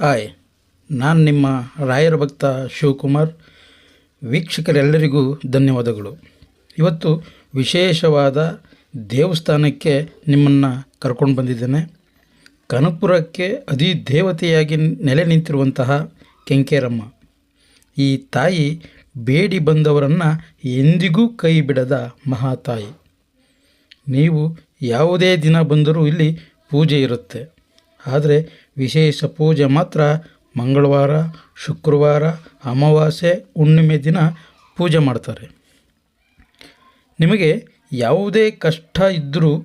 Hi, ನಾನು ನಿಮ್ಮ ರಾಯರ ಭಕ್ತ ಶಿವಕುಮಾರ್. ವೀಕ್ಷಕರೆಲ್ಲರಿಗೂ ಧನ್ಯವಾದಗಳು. ಇವತ್ತು ವಿಶೇಷವಾದ ದೇವಸ್ಥಾನಕ್ಕೆ ನಿಮ್ಮನ್ನು ಕರ್ಕೊಂಡು ಬಂದಿದ್ದೇನೆ. ಕನಕಪುರಕ್ಕೆ ಅತಿ ದೇವತೆಯಾಗಿ ನೆಲೆ ನಿಂತಿರುವಂತಹ ಕೆಂಕೇರಮ್ಮ. ಈ ತಾಯಿ ಬೇಡಿ ಬಂದವರನ್ನು ಎಂದಿಗೂ ಕೈ ಬಿಡದ ಮಹಾತಾಯಿ. ನೀವು ಯಾವುದೇ ದಿನ ಬಂದರೂ ಇಲ್ಲಿ ಪೂಜೆ ಇರುತ್ತೆ. ಆದರೆ ವಿಶೇಷ ಪೂಜೆ ಮಾತ್ರ ಮಂಗಳವಾರ, ಶುಕ್ರವಾರ, ಅಮಾವಾಸ್ಯೆ, ಹುಣ್ಣಿಮೆ ದಿನ ಪೂಜೆ ಮಾಡ್ತಾರೆ. ನಿಮಗೆ ಯಾವುದೇ ಕಷ್ಟ ಇದ್ದರೂ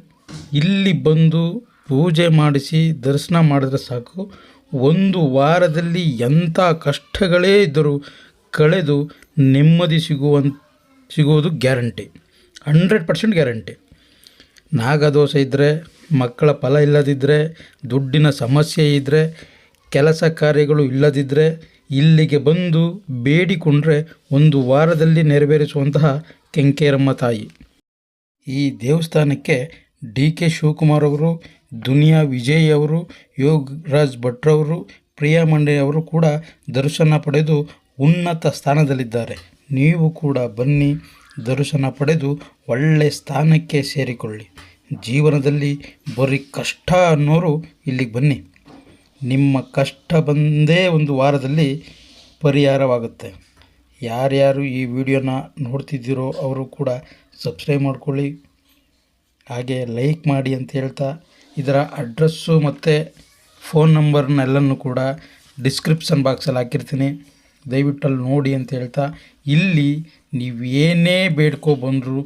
ಇಲ್ಲಿ ಬಂದು ಪೂಜೆ ಮಾಡಿಸಿ ದರ್ಶನ ಮಾಡಿದ್ರೆ ಸಾಕು. ಒಂದು ವಾರದಲ್ಲಿ ಎಂಥ ಕಷ್ಟಗಳೇ ಇದ್ದರೂ ಕಳೆದು ನೆಮ್ಮದಿ ಸಿಗುವಂತ ಸಿಗುವುದು ಗ್ಯಾರಂಟಿ. Hundred percent guarantee. ನಾಗದೋಷ ಇದ್ದರೆ ಮಕ್ಕಳ ಫಲ ಇಲ್ಲದಿದ್ದರೆ ದುಡ್ಡಿನ ಸಮಸ್ಯೆ ಇದ್ದರೆ ಕೆಲಸ ಕಾರ್ಯಗಳು ಇಲ್ಲದಿದ್ದರೆ ಇಲ್ಲಿಗೆ ಬಂದು ಬೇಡಿಕೊಂಡ್ರೆ ಒಂದು ವಾರದಲ್ಲಿ ನೆರವೇರಿಸುವಂತಹ ಕೆಂಕೇರಮ್ಮ ತಾಯಿ. ಈ ದೇವಸ್ಥಾನಕ್ಕೆ ಡಿ ಕೆ ಶಿವಕುಮಾರ್ ಅವರು, ದುನಿಯಾ ವಿಜಯ್ ಅವರು, ಯೋಗರಾಜ್ ಭಟ್ರವರು ಪ್ರಿಯಾ ಮಂಡೆ ಅವರು ಕೂಡ ದರ್ಶನ ಪಡೆದು ಉನ್ನತ ಸ್ಥಾನದಲ್ಲಿದ್ದಾರೆ. ನೀವು ಕೂಡ ಬನ್ನಿ, ದರ್ಶನ ಪಡೆದು ಒಳ್ಳೆಯ ಸ್ಥಾನಕ್ಕೆ ಸೇರಿಕೊಳ್ಳಿ. ಜೀವನದಲ್ಲಿ ಬರೀ ಕಷ್ಟ ಅನ್ನೋರು ಇಲ್ಲಿಗೆ ಬನ್ನಿ. ನಿಮ್ಮ ಕಷ್ಟ ಬಂದೇ ಒಂದು ವಾರದಲ್ಲಿ ಪರಿಹಾರವಾಗುತ್ತೆ. ಯಾರ್ಯಾರು ಈ ವಿಡಿಯೋನ ನೋಡ್ತಿದ್ದೀರೋ ಅವರು ಕೂಡ ಸಬ್ಸ್ಕ್ರೈಬ್ ಮಾಡ್ಕೊಳ್ಳಿ. ಹಾಗೆ ಲೈಕ್ ಮಾಡಿ ಅಂತ ಹೇಳ್ತಾ ಇದರ ಅಡ್ರೆಸ್ಸು ಮತ್ತು ಫೋನ್ ನಂಬರ್ನೆಲ್ಲನೂ ಕೂಡ ಡಿಸ್ಕ್ರಿಪ್ಷನ್ ಬಾಕ್ಸಲ್ಲಿ ಹಾಕಿರ್ತೀನಿ. ದಯವಿಟ್ಟು ಅಲ್ಲಿ ನೋಡಿ ಅಂತ ಹೇಳ್ತಾ, ಇಲ್ಲಿ ನೀವು ಏನೇ ಬೇಡ್ಕೊ ಬಂದರೂ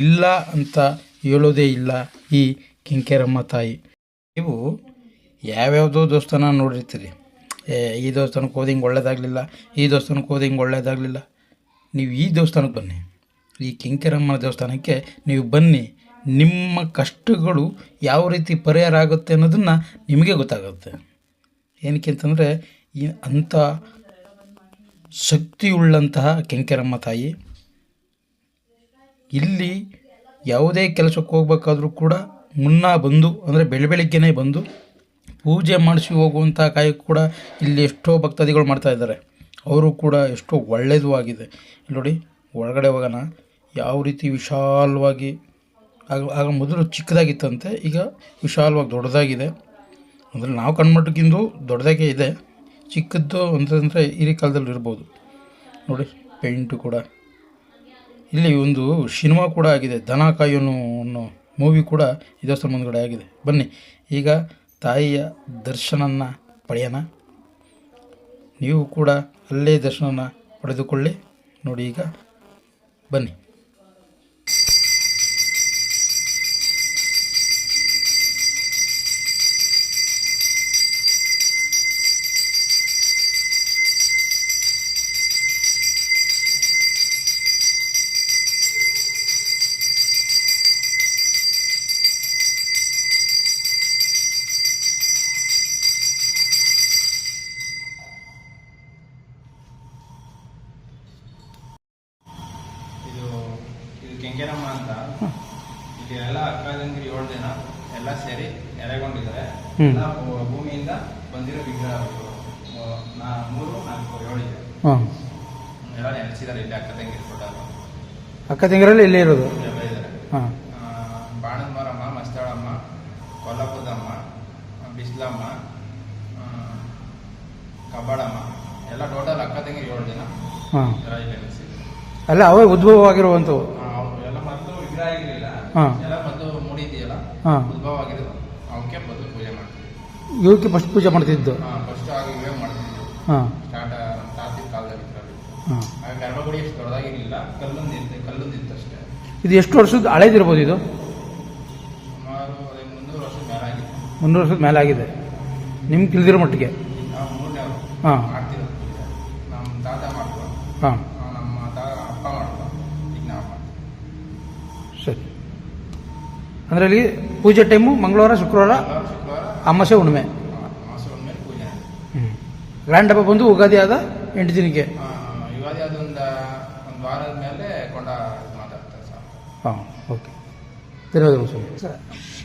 ಇಲ್ಲ ಅಂತ ಹೇಳೋದೇ ಇಲ್ಲ ಈ ಕಿಂಕೆರಮ್ಮ ತಾಯಿ. ನೀವು ಯಾವ್ಯಾವುದೋ ದೇವಸ್ಥಾನ ನೋಡಿರ್ತೀರಿ. ಏ, ಈ ದೇವಸ್ಥಾನಕ್ಕೆ ಹೋದ ಹಿಂಗೆ ಒಳ್ಳೇದಾಗಲಿಲ್ಲ, ಈ ದೇವಸ್ಥಾನಕ್ಕೆ ಹೋದ ಹಿಂಗೆ ಒಳ್ಳೇದಾಗಲಿಲ್ಲ. ನೀವು ಈ ದೇವಸ್ಥಾನಕ್ಕೆ ಬನ್ನಿ. ಈ ಕಿಂಕೆರಮ್ಮನ ದೇವಸ್ಥಾನಕ್ಕೆ ನೀವು ಬನ್ನಿ. ನಿಮ್ಮ ಕಷ್ಟಗಳು ಯಾವ ರೀತಿ ಪರಿಹಾರ ಆಗುತ್ತೆ ಅನ್ನೋದನ್ನು ನಿಮಗೆ ಗೊತ್ತಾಗುತ್ತೆ. ಏನಕ್ಕೆ ಅಂತಂದರೆ, ಈ ಅಂಥ ಶಕ್ತಿಯುಳ್ಳಂತಹ ಕೆಂಕೆರಮ್ಮ ತಾಯಿ ಇಲ್ಲಿ ಯಾವುದೇ ಕೆಲಸಕ್ಕೆ ಹೋಗ್ಬೇಕಾದ್ರೂ ಕೂಡ ಮುನ್ನ ಬಂದು, ಅಂದರೆ ಬೆಳ ಬೆಳಿಗ್ಗೆನೇ ಬಂದು ಪೂಜೆ ಮಾಡಿಸಿ ಹೋಗುವಂಥ ಕಾಯಿ ಕೂಡ ಇಲ್ಲಿ ಎಷ್ಟೋ ಭಕ್ತಾದಿಗಳು ಮಾಡ್ತಾ ಇದ್ದಾರೆ. ಅವರು ಕೂಡ ಎಷ್ಟೋ ಒಳ್ಳೆಯದು ಆಗಿದೆ. ನೋಡಿ, ಒಳಗಡೆ ಹೋಗೋಣ. ಯಾವ ರೀತಿ ವಿಶಾಲವಾಗಿ, ಆಗ ಆಗ ಮೊದಲು ಚಿಕ್ಕದಾಗಿತ್ತಂತೆ, ಈಗ ವಿಶಾಲವಾಗಿ ದೊಡ್ಡದಾಗಿದೆ. ಅಂದರೆ ನಾವು ಕಣ್ಮಟ್ಟಕ್ಕಿಂದು ದೊಡ್ಡದಾಗೇ ಇದೆ. ಚಿಕ್ಕದ್ದು ಅಂತಂದರೆ ಹಿರಿ ಕಾಲದಲ್ಲಿ ನೋಡಿ, ಪೇಂಟು ಕೂಡ. ಇಲ್ಲಿ ಒಂದು ಸಿನಿಮಾ ಕೂಡ ಆಗಿದೆ. ದನ ಕಾಯೋನು ಅನ್ನೋ ಮೂವಿ ಕೂಡ ಇದೇ ಸಂಬಂಧಗಡೆ ಆಗಿದೆ. ಬನ್ನಿ, ಈಗ ತಾಯಿಯ ದರ್ಶನನ ಪಡೆಯೋಣ. ನೀವು ಕೂಡ ಅಲ್ಲೇ ದರ್ಶನನ ಪಡೆದುಕೊಳ್ಳಿ. ನೋಡಿ ಈಗ ಬನ್ನಿ. ಇದು ಕೆಂಕೆರಮ್ಮ ಅಂತ. ಇಲ್ಲಿ ಎಲ್ಲ ಅಕ್ಕ ತಂಗಿರು ಏಳು ಜನ. ಎಲ್ಲ ಸೇರಿ ಎರೆಗೊಂಡಿದ್ದಾರೆ ಹ್ಮ್. ಎಲ್ಲ ಭೂ- ಭೂಮಿಯಿಂದ ಬಂದಿರೋ ವಿಗ್ರಹ ನಾ ಮೂರು ನಾಲ್ಕು ಏಳು ಇದೆ. ಹಾಂ. ಎಲ್ಲ ನೆಲೆಸಿದ್ದಾರೆ ಇಲ್ಲಿ ಅಕ್ಕ ತಂಗಿರು ಕೊಟ್ಟಾಗ ಅಕ್ಕ ತಂಗಿರಲ್ಲಿ ಇಲ್ಲೇ ಇರೋದು? ಎಲ್ಲ ಇದ್ದಾರೆ ಹಾಂ. ಬಾಣದ ಮರಮ್ಮ ಮಸ್ತಾಳಮ್ಮ ಕೊಲ್ಲಪುರದಮ್ಮ ಬಿಸ್ಲಮ್ಮ ಆ, ಕಬ್ಬಾಳಮ್ಮ. ಎಲ್ಲ ಟೋಟಲ್ ಅಕ್ಕ ತಂಗಿರು ಏಳು ಜನ. ಹಾಂ. ಎಲ್ಲ ಇಲ್ಲಿ ನೆಲೆಸಿದ್ದಾರೆ ಅಲ್ಲ ಅವೇ ಉದ್ಭವವಾಗಿರುವಂಥವು. ಹಾ. ಎಲ್ಲ ಮೊದಲು ಮೂಡಿದೆಯಲ್ಲ? ಹಾ. ಉದ್ಭವ ಆಗಿರೋದು ಅವಕ್ಕೆ ಮೊದಲು ಪೂಜೆ ಮಾಡ್ತೀವಿ. ಇವಕ್ಕೆ ಫಸ್ಟ್ ಪೂಜೆ ಮಾಡ್ತಿದ್ದು? ಫಸ್ಟ್ ಆಗಿ ಇವೇ ಮಾಡ್ತಿದ್ವಿ ಹಾಂ. ಸ್ಟಾರ್ಟ್ ನಮ್ಮ ತಾತಿನ ಕಾಲದಲ್ಲಿ ಇದ್ರಲ್ಲಿ. ಹಾಂ. ಆಗ ಗರ್ಭಗುಡಿ ಎಷ್ಟು ದೊಡ್ಡದಾಗಿರಲಿಲ್ಲ. ಕಲ್ಲೊಂದು ಇತ್ತು ಕಲ್ಲೊಂದು ಇತ್ತು ಅಷ್ಟೇ. ಇದು ಎಷ್ಟು ವರ್ಷದ ಹಳೇದಿರ್ಬೋದು ಇದು? ಸುಮಾರು ಅದೇ ಮುನ್ನೂರು ವರ್ಷದ ಮೇಲೆ ವರ್ಷದ ಮೇಲೆ ಆಗಿದೆ ನಿಮ್ಗೆ ತಿಳಿದಿರೋ ಮಟ್ಟಿಗೆ ನಾವು ಹಾಂ. ಮಾಡ್ತಿರೋದು ನಮ್ಮ ತಾತ ಹಾಂ. ಅಂದರೆ ಅಲ್ಲಿ ಪೂಜೆ ಟೈಮು ಮಂಗಳವಾರ ಶುಕ್ರವಾರ ಅಮಾಸೆ ಹುಣ್ಣಿಮೆ. ಹ್ಞೂ ಗ್ರ್ಯಾಂಡ್ ಹಬ್ಬ ಬಂದು ಉಗಾದಿ ಆದ ಎಂಟು ದಿನಕ್ಕೆ. ಯುಗಾದಿ ಅದೊಂದು ಒಂದು ವಾರದ ಮೇಲೆ ಕೊಂಡ ಮಾತಾಡ್ತಾರೆ ಸರ್. ಹಾಂ ಓಕೆ. ಧನ್ಯವಾದಗಳು ಸ್ವಾಮಿ ಸರ್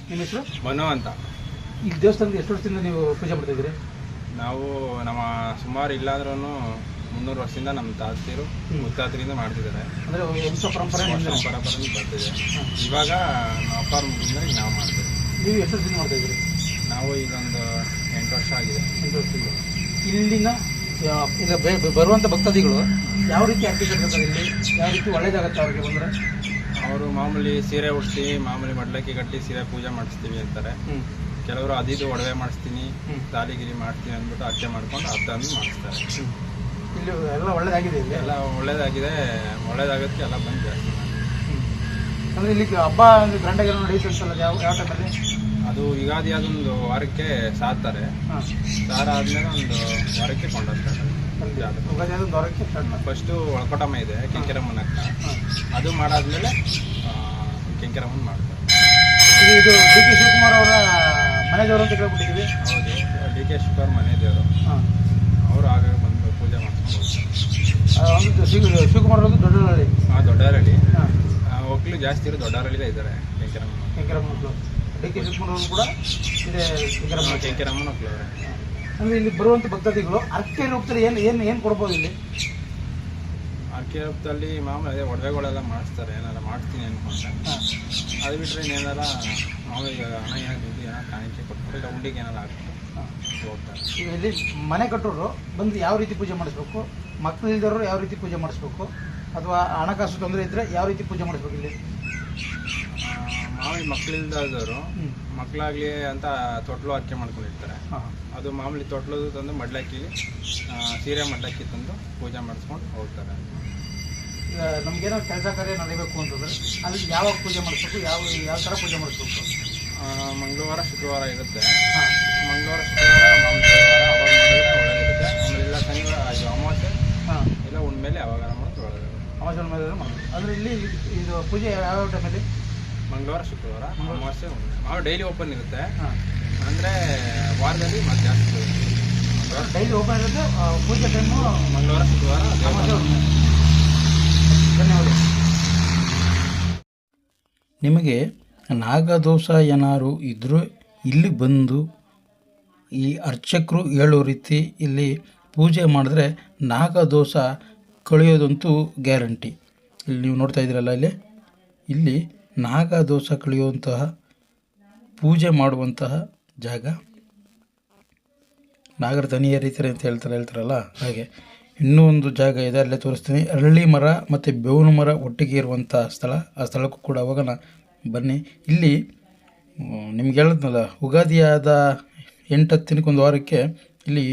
ನಿಮ್ಮ ಹೆಸರು? ಮನು ಅಂತ. ಈ ದೇವಸ್ಥಾನದ ಎಷ್ಟು ವರ್ಷದಿಂದ ನೀವು ಪೂಜೆ ಮಾಡ್ತಿದ್ದೀರಿ ನಾವು ನಮ್ಮ ಸುಮಾರು ಇಲ್ಲಾದ್ರೂ ಮುನ್ನೂರು ವರ್ಷದಿಂದ ನಮ್ಮ ತಾತಿಯರು ಹ್ಮ್. ಮುತ್ತಾತರಿಂದ ಮಾಡ್ತಿದ್ದಾರೆ. ಪರಂಪರೆ ಬರ್ತಿದೆ. ಇವಾಗ ನಮ್ಮ ಅಪ್ಪ ನಾವು ಮಾಡ್ತೀವಿ. ನೀವು ಎಷ್ಟು ನಾವು ಈಗ ಒಂದು ಎಂಟು ವರ್ಷ ಆಗಿದೆ. ಎಂಟು ವರ್ಷದಿಂದ ಇಲ್ಲಿನ ಈಗ ಬರುವಂಥ ಭಕ್ತಾದಿಗಳು ಯಾವ ರೀತಿ ಆಕ್ಟಿವ್ ಇಲ್ಲಿ? ಯಾವ ರೀತಿ ಒಳ್ಳೇದಾಗತ್ತೆ ಅವ್ರಿಗೆ ಬಂದರೆ? ಅವರು ಮಾಮೂಲಿ ಸೀರೆ ಉಡ್ಸಿ ಮಾಮೂಲಿ ಮಡ್ಲಕ್ಕಿ ಕಟ್ಟಿ ಸೀರೆ ಪೂಜೆ ಮಾಡಿಸ್ತೀವಿ ಅಂತಾರೆ. ಕೆಲವರು ಅದಿದು ಒಡವೆ ಮಾಡಿಸ್ತೀನಿ. ತಾಲಿಗಿರಿ ಮಾಡ್ತೀನಿ ಅಂದ್ಬಿಟ್ಟು ಅರ್ಚೆ ಮಾಡ್ಕೊಂಡು ಅರ್ಧನೂ ಮಾಡಿಸ್ತಾರೆ. ಇಲ್ಲಿ ಎಲ್ಲ ಒಳ್ಳೇದಾಗಿದೆ ಇಲ್ಲಿ. ಎಲ್ಲ ಒಳ್ಳೇದಾಗಿದೆ. ಒಳ್ಳೇದಾಗೋದಕ್ಕೆ ಎಲ್ಲ ಬಂದು ಜಾಸ್ತಿ ಅಂದರೆ ಇಲ್ಲಿ ಹಬ್ಬ ಗ್ರ್ಯಾಂಡಾಗಿ ನಡೆಯುತ್ತೆ ಅನ್ಸಲ್ಲ ಯಾವ ಯಾವ ಟೈಮಲ್ಲಿ ಅದು ಯುಗಾದಿ ಅದೊಂದು ವಾರಕ್ಕೆ ಸಾರ್ತಾರೆ. ಸಾರ ಆದ್ಮೇಲೆ ಒಂದು ವಾರಕ್ಕೆ ಕೊಂಡೋಗ್ತಾರೆ. ಉಗಾದಿ ಅದೊಂದು ವಾರಕ್ಕೆ ಫಸ್ಟು ಒಳಕೊಟಮ್ಮ ಇದೆ ಕೆಂಕೆರಮ್ಮನ ಹತ್ರ ಅದು ಮಾಡಾದ್ಮೇಲೆ ಕೆಂಕೆರಮ್ಮನ ಮಾಡ್ತಾರೆ. ಇದು ಡಿ ಕೆ ಶಿವಕುಮಾರ್ ಅವರ ಮನೆದೇವರು ಅಂತ ಕೇಳ್ಬಿಟ್ಟಿದ್ದೀವಿ. ಹೌದು. ಡಿ ಕೆ ಶಿವಕುಮಾರ್ ಮನೆ ದೇವರು ಹಾಂ. ಅವರು ಆಗ ಬಂದು ಪೂಜೆ ಮಾಡ್ಕೊಂಡು ಶಿವ ಶಿವಕುಮಾರ್ ಒಂದು ಹಾಂ ಆ ದೊಡ್ಡಾರಳ್ಳಿ ಹಾಂ. ಒಕ್ಕಲು ಜಾಸ್ತಿ ಇರೋ ದೊಡ್ಡಾರಳ್ಳಿಲೇ ಇದ್ದಾರೆ ಕೆಂಕೆರಮ್ಮ ಕೆಂಕರಮ್ಮ ಮಕ್ಕಳು ಡಿ ಕೆ ಶಿವಕುಮಾರ್ ಅವರು ಕೂಡ ಇದೆ ಕೆಂಕರಮ್ಮ ಕೆಂಕೆರಮ್ಮನ ಒಕ್ಕಲು ಅಂದರೆ ಇಲ್ಲಿ ಬರುವಂಥ ಭಕ್ತಾದಿಗಳು ಅರ್ಕೆ ರೂಪದಲ್ಲಿ ಏನು ಏನು ಏನು ಕೊಡ್ಬೋದು ಇಲ್ಲಿ? ಅರ್ಕೆ ರೂಪದಲ್ಲಿ ಮಾಮೂಲಿ ಅದೇ ಒಡವೆಗಳೆಲ್ಲ ಮಾಡಿಸ್ತಾರೆ ಏನಾರ ಮಾಡ್ತೀನಿ ಅನ್ಕೊಂಡ್ರೆ ಹಾಂ. ಅದು ಬಿಟ್ಟರೆ ಇನ್ನೇನಾರ ಮಾಮೂಲಿ ಹಣ ಏನಾದ್ರು ದುಡ್ಡು ಏನಾರು ಕಾಣಿಕೆ ಕೊಟ್ಟು ಇಲ್ಲ ಉಂಡಿಗೆ ಏನಾರು ಹಾಕ್ಬಿಟ್ಟು. ಹಾಂ ಹೋಗ್ತಾರೆ ಈಗ ಇಲ್ಲಿ ಮನೆ ಕಟ್ಟೋರು ಬಂದು ಯಾವ ರೀತಿ ಪೂಜೆ ಮಾಡಿಸ್ಬೇಕು ಮಕ್ಕಳು ಇಲ್ದವರು ಯಾವ ರೀತಿ ಪೂಜೆ ಮಾಡಿಸ್ಬೇಕು ಅಥವಾ ಹಣಕಾಸು ತೊಂದರೆ ಇದ್ದರೆ ಯಾವ ರೀತಿ ಪೂಜೆ ಮಾಡಿಸ್ಬೇಕು ಇಲ್ಲಿ? ಮಾಮೂಲಿ ಮಕ್ಕಳಿಲ್ದವರು ಮಕ್ಕಳಾಗ್ಲಿ ಅಂತ ತೊಟ್ಲು ಆಯ್ಕೆ ಮಾಡ್ಕೊಂಡಿರ್ತಾರೆ. ಹಾಂ. ಅದು ಮಾಮೂಲಿ ತೊಟ್ಲು ತಂದು ಮಡ್ಲಕ್ಕಿ ಸೀರೆ ಮಡ್ಲಕ್ಕಿ ತಂದು ಪೂಜೆ ಮಾಡಿಸ್ಕೊಂಡು ಹೋಗ್ತಾರೆ. ಈಗ ನಮಗೇನೋ ಕೆಲಸ ಕಾರ್ಯ ನಡೀಬೇಕು ಅಂತಂದ್ರೆ ಅಲ್ಲಿ ಯಾವಾಗ ಪೂಜೆ ಮಾಡಿಸ್ಬೇಕು ಯಾವ ಯಾವ ಥರ ಪೂಜೆ ಮಾಡಿಸ್ಬೇಕು? ಮಂಗಳವಾರ ಶುಕ್ರವಾರ ಇರುತ್ತೆ. ಹಾಂ. ಮಂಗಳವಾರ ಶುಕ್ರವಾರ ಮಾಂಸವಾರ ಶನಿವಾರ ಅವಾಗ ಮಾಡಿದ್ರೆ ಒಳ್ಳೆದಿರುತ್ತೆ ಆಮೇಲೆ ಇಲ್ಲ ಶನಿವಾರ ಇದು ಅಮಾವಾಸ್ಯೆ. ಹಾಂ. ಇಲ್ಲ ಉಣ್ಮೇಲೆ ಅವಾಗ ಮಾಡಿದ್ರೆ ಒಳ್ಳೆದಿರುತ್ತೆ ಅಮಾವಾಸ್ಯೆ ಮೇಲೆ ಮಾಡಬೇಕು ಅಂದರೆ ಇಲ್ಲಿ ಇದು ಪೂಜೆ ಯಾವ ಟೈಮಲ್ಲಿ ಮಂಗಳವಾರ ಶುಕ್ರವಾರ ಅಮಾವಾಸ್ಯೆ ಉಣ್ಮೆ ಮಾವು ಡೈಲಿ ಓಪನ್ ಇರುತ್ತೆ. ಹಾಂ. ಅಂದರೆ ವಾರದಲ್ಲಿ ಮತ್ತೆ ಜಾಸ್ತಿ ಡೈಲಿ ಓಪನ್ ಇರುತ್ತೆ ಪೂಜೆ ಟೈಮು ಮಂಗಳವಾರ ಶುಕ್ರವಾರ ಅಮಾವಾಸ್ಯೆ. ಧನ್ಯವಾದ ನಿಮಗೆ ನಾಗದೋಷ ಏನಾರು ಇದ್ದರೂ ಇಲ್ಲಿ ಬಂದು ಈ ಅರ್ಚಕರು ಹೇಳೋ ರೀತಿ ಇಲ್ಲಿ ಪೂಜೆ ಮಾಡಿದ್ರೆ ನಾಗದೋಷ ಕಳೆಯೋದಂತೂ ಗ್ಯಾರಂಟಿ. ಇಲ್ಲಿ ನೀವು ನೋಡ್ತಾ ಇದ್ದೀರಲ್ಲ ಇಲ್ಲಿ? ಇಲ್ಲಿ ನಾಗದೋಷ ಕಳೆಯುವಂತಹ ಪೂಜೆ ಮಾಡುವಂತಹ ಜಾಗ. ನಾಗರ ದನಿ ರೀತಿ ಅಂತ ಹೇಳ್ತಾರೆ, ಹೇಳ್ತಾರಲ್ಲ? ಹಾಗೆ. ಇನ್ನೂ ಒಂದು ಜಾಗ ಇದೆ, ಅಲ್ಲೇ ತೋರಿಸ್ತೀನಿ. ಅರಳಿ ಮರ ಮತ್ತು ಬೇವಿನ ಮರ ಒಟ್ಟಿಗೆ ಇರುವಂಥ ಸ್ಥಳ. ಆ ಸ್ಥಳಕ್ಕೂ ಕೂಡ ಹೋಗೋಣ ಬನ್ನಿ. ಇಲ್ಲಿ ನಿಮ್ಗೆ ಹೇಳಿದ್ನಲ್ಲ ಉಗಾದಿಯಾದ ಎಂಟು ಹತ್ತು ಒಂದು ವಾರಕ್ಕೆ ಇಲ್ಲಿ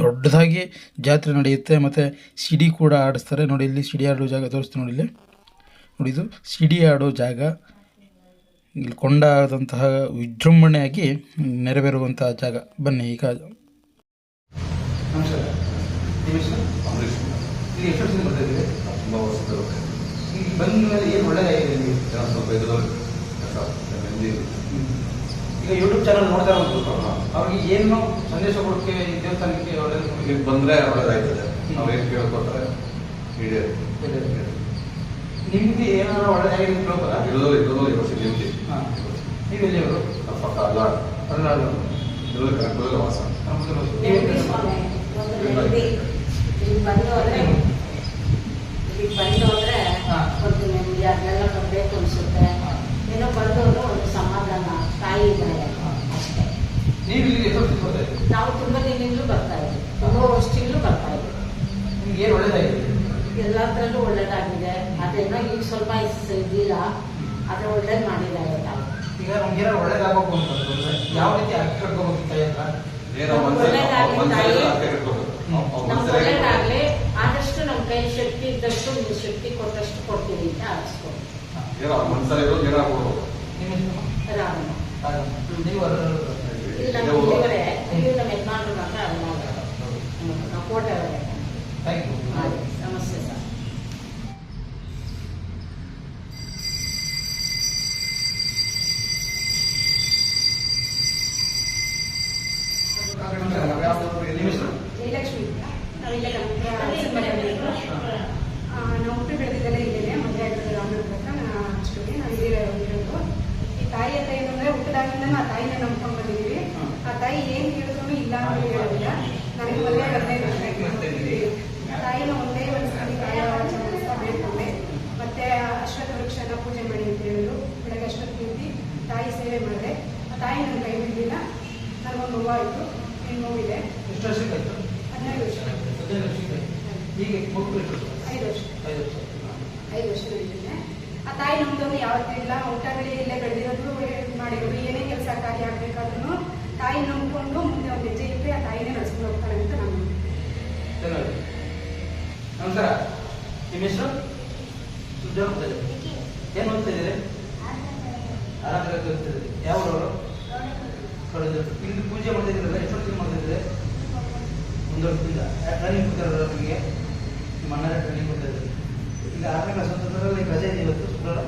ದೊಡ್ಡದಾಗಿ ಜಾತ್ರೆ ನಡೆಯುತ್ತೆ. ಮತ್ತು ಸಿಡಿ ಕೂಡ ಆಡಿಸ್ತಾರೆ. ನೋಡಿ ಇಲ್ಲಿ ಸಿಡಿ ಆಡೋ ಜಾಗ ತೋರಿಸ್ತೀನಿ ನೋಡಿ ಇಲ್ಲಿ. ನೋಡಿ ಇದು ಸಿಡಿ ಆಡೋ ಜಾಗ. ಇಲ್ಲಿ ಕೊಂಡಾದಂತಹ ವಿಜೃಂಭಣೆಯಾಗಿ ನೆರವೇರುವಂತಹ ಜಾಗ. ಬನ್ನಿ ಈಗ. ನಮಸ್ಕಾರ ನಿಮ್ಮ ಹೆಸರು ಅಂಬರೀಷ್ ಇಲ್ಲಿ ಎಷ್ಟು ವರ್ಷದಿಂದ ಬರ್ತಾ ಇದ್ದೀರಿ ತುಂಬ ವರ್ಷಗಳು ಇಲ್ಲಿ ಬಂದ ಮೇಲೆ ಏನು ಒಳ್ಳೆಯದಾಗಿದೆ ನಿಮಗೆ ಏನೋ ಸ್ವಲ್ಪ ಇದ್ರಲ್ಲಿ ಕೆಲಸ ನೆಮ್ಮದಿ ಈಗ ಯೂಟ್ಯೂಬ್ ಚಾನಲ್ ನೋಡ್ತಾ ಇರೋದು ಅವ್ರಿಗೆ ಏನು ಸಂದೇಶ ಕೊಡಕ್ಕೆ ಈ ದೇವಸ್ಥಾನಕ್ಕೆ ಒಳ್ಳೆಯದು ಬಂದ್ರೆ ಒಳ್ಳೇದಾಗ್ತದೆ ನಾವು ಏನು ಕೇಳ್ಕೊಟ್ರೆ ನಿಮ್ಗೆ ನಿಮಗೆ ಏನಾದ್ರು ಒಳ್ಳೆಯದಾಗಿದೆ ಅಂತ ಹೇಳ್ಬೋದಾ ಇರೋದು ಇರೋದು ಈ ವರ್ಷ ನೆಮ್ಮದಿ ಹಾಂ. ನೀವು ಎಲ್ಲಿಯವರು ಪಕ್ಕ ಅಲ್ಲ ಅರುಣಾಳು ಇರೋದು? ಕನಕಪುರದ ವಾಸ ಬಂದು ಹೋದ್ರೆ ಇಲ್ಲಿ ಬಂದು ಹೋದ್ರೆ ಹಾ. ಒಂದು ನೆಮ್ಮದಿ ಅದನ್ನೆಲ್ಲ ಕೊಡ್ಬೇಕು ಅನ್ಸುತ್ತೆ ಏನೋ ಬಂದು ಹೋದ್ರೆ ಒಂದು ಸಮಾಧಾನ ತಾಯಿ ಇದ್ದಾರೆ ಅಷ್ಟೇ ನೀವು ಇಲ್ಲಿ ಎಷ್ಟು ವರ್ಷದಿಂದ ಬರ್ತಾ ಇದ್ದೀರಿ ನಾವು ತುಂಬಾ ದಿನದಿಂದಲೂ ಬರ್ತಾ ಇದ್ದೀವಿ ತುಂಬಾ ವರ್ಷದಿಂದಲೂ ಬರ್ತಾ ಇದ್ದೀವಿ ಒಳ್ಳೆಯದಾಗಿದೆ ಎಲ್ಲದ್ರಲ್ಲೂ ಒಳ್ಳೇದಾಗಿದೆ. ಅದೇನೋ ಈಗ ಸ್ವಲ್ಪ ಇದಿಲ್ಲ. ಆದ್ರೆ ಒಳ್ಳೇದು ಮಾಡಿದ್ದಾರೆ ಈಗ ನಮ್ಗೆ ಏನಾದ್ರು ಒಳ್ಳೇದಾಗಬೇಕು ಅಂತಂದ್ರೆ ಯಾವ ರೀತಿ ಕಟ್ಕೋಬೇಕು ಒಳ್ಳೇದಾಗ್ಲಿ ಒಳ್ಳೇದಾಗ್ಲಿ. ಆದಷ್ಟು ನಮ್ಮ ಕೈ ಶಕ್ತಿ ಇದ್ದಷ್ಟು ನೀವು ಶಕ್ತಿ ಕೊಟ್ಟಷ್ಟು ಕೊಡ್ತೀನಿ ಅಂತ ಕೊಡ್ಬೇಕು ರಾಮ. ಕೋಟೆ ಅವರೇ ಥ್ಯಾಂಕ್ ಯು ಸಮಸ್ಯೆ ಸರ್ ಜಯಲಕ್ಷ್ಮಿ. ನಾವು ಇಲ್ಲೇ ಮದುವೆ ಆಗಿರೋದು ರಾಮನಗರ ಹತ್ರ ನಾನು ಈ ತಾಯಿ ಅಂತ ಏನಂದ್ರೆ ಹುಟ್ಟಿದಾಗಿಂದ ಆ ತಾಯಿನ ಬಂದಿದ್ದೀವಿ ಆ ತಾಯಿ ಏನ್ ಕೇಳಿದ್ರು ಇಲ್ಲ ಅಂತ ಹೇಳೋದಿಲ್ಲ ನನಗೆ ಮದುವೆ ಹದಿನೈದು ವರ್ಷ ತಾಯಿನ ಒಂದೇ ಒಂದು ಕಾಯ ಚಮಡಿಸ್ತಾ ಬೇಡ್ಕೊಂಡೆ ಮತ್ತೆ ಅಶ್ವತ್ಥ ವೃಕ್ಷನ ಪೂಜೆ ಮಾಡಿ ಅಂತ ಹೇಳಿದ್ರು. ಬೆಳಗ್ಗೆ ಅಶ್ವತ್ಥ ಕೀರ್ತಿ ತಾಯಿ ಸೇವೆ ಮಾಡಿದೆ. ಆ ತಾಯಿ ನನ್ನ ಕೈ ಬಿಡಲಿಲ್ಲ. ನನಗೊಂದು ನೋವಾಯಿತು. ಹೆಣ್ಣು ನೋವಿದೆ. ಎಷ್ಟು ವರ್ಷಕ್ಕಾಯ್ತು? ಹದಿನೈದು ವರ್ಷ. ಹದಿನೈದು ವರ್ಷಕ್ಕಾಯ್ತು? ಐದು ವರ್ಷ. ಐದು ವರ್ಷ. ಐದು ಆ ತಾಯಿ ನಮ್ದೊಂದು ಯಾವತ್ತೂ ಇಲ್ಲ. ಊಟಗಳೇ ಇಲ್ಲೇ ಬೆಳೆದಿರೋದು ಮಾಡಿರೋದು. ಏನೇ ಕೆಲಸ ಕಾರ್ಯ ಆಗ್ಬೇಕಾದ್ರೂ ತಾಯಿ ನಂಬಿಕೊಂಡು ಮುಂದೆ ಒಂದು ಹೆಜ್ಜೆ ಇಟ್ಟರೆ ಆ ತಾಯಿನೇ ನಡೆಸ್ಕೊಂಡು ಹೋಗ್ತಾರೆ ಅಂತ ನಾನು ನಮಸ್ಕಾರ. ನಿಮ್ಮ ಹೆಸರು? ಸುಜಾ ಅಂತ ಏನ್ ಏನು ಓದ್ತಾ ಇದ್ದೀರಿ? ಆರಾಮ ಓದ್ತಿದ್ದೀರಿ ಯಾವ ಇಲ್ಲಿ ಪೂಜೆ ಮಾಡ್ತಿದ್ದೀರಲ್ಲ ಎಷ್ಟು ವರ್ಷ ಮಾಡ್ತಿದ್ದೀರಿ ಒಂದು ವರ್ಷದಿಂದ. ಟ್ರೈನಿಂಗ್ ಕೊಡ್ತಾರಲ್ಲ ನಿಮಗೆ? ನಿಮ್ಮ ಟ್ರೈನಿಂಗ್ ಕೊಡ್ತಾ ಇದ್ದಾರೆ. ಈಗ ಆರನೇ ಕ್ಲಾಸ್ ಓದ್ತಿದ್ರಲ್ಲ ಈಗ ರಜೆ ಇದೆ ಇವತ್ತು, ಶುಕ್ರವಾರ?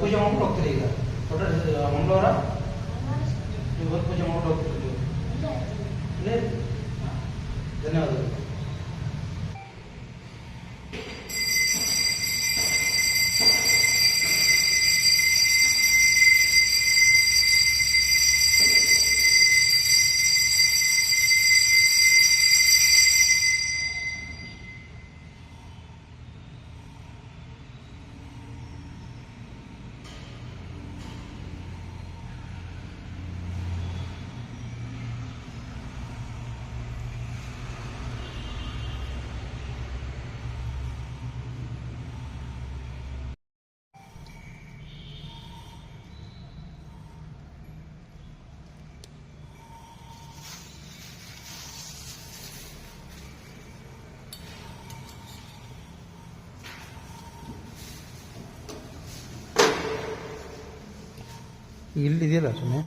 ಪೂಜೆ ಮಾಡ್ಕೊಂಡು ಹೋಗ್ತೀರಿ ಈಗ? ದೊಡ್ಡ ಮಂಗಳವಾರ? ಇವತ್ತು ಪೂಜೆ ಮಾಡ್ಕೊಂಡು ಹೋಗ್ತೀರಿ? ನೀವು ಇಲ್ಲೇ ಹಾ. ಧನ್ಯವಾದಗಳು ಇಲ್ಲಿದೆಯಲ್ಲ ಸುಮ್ಮನೆ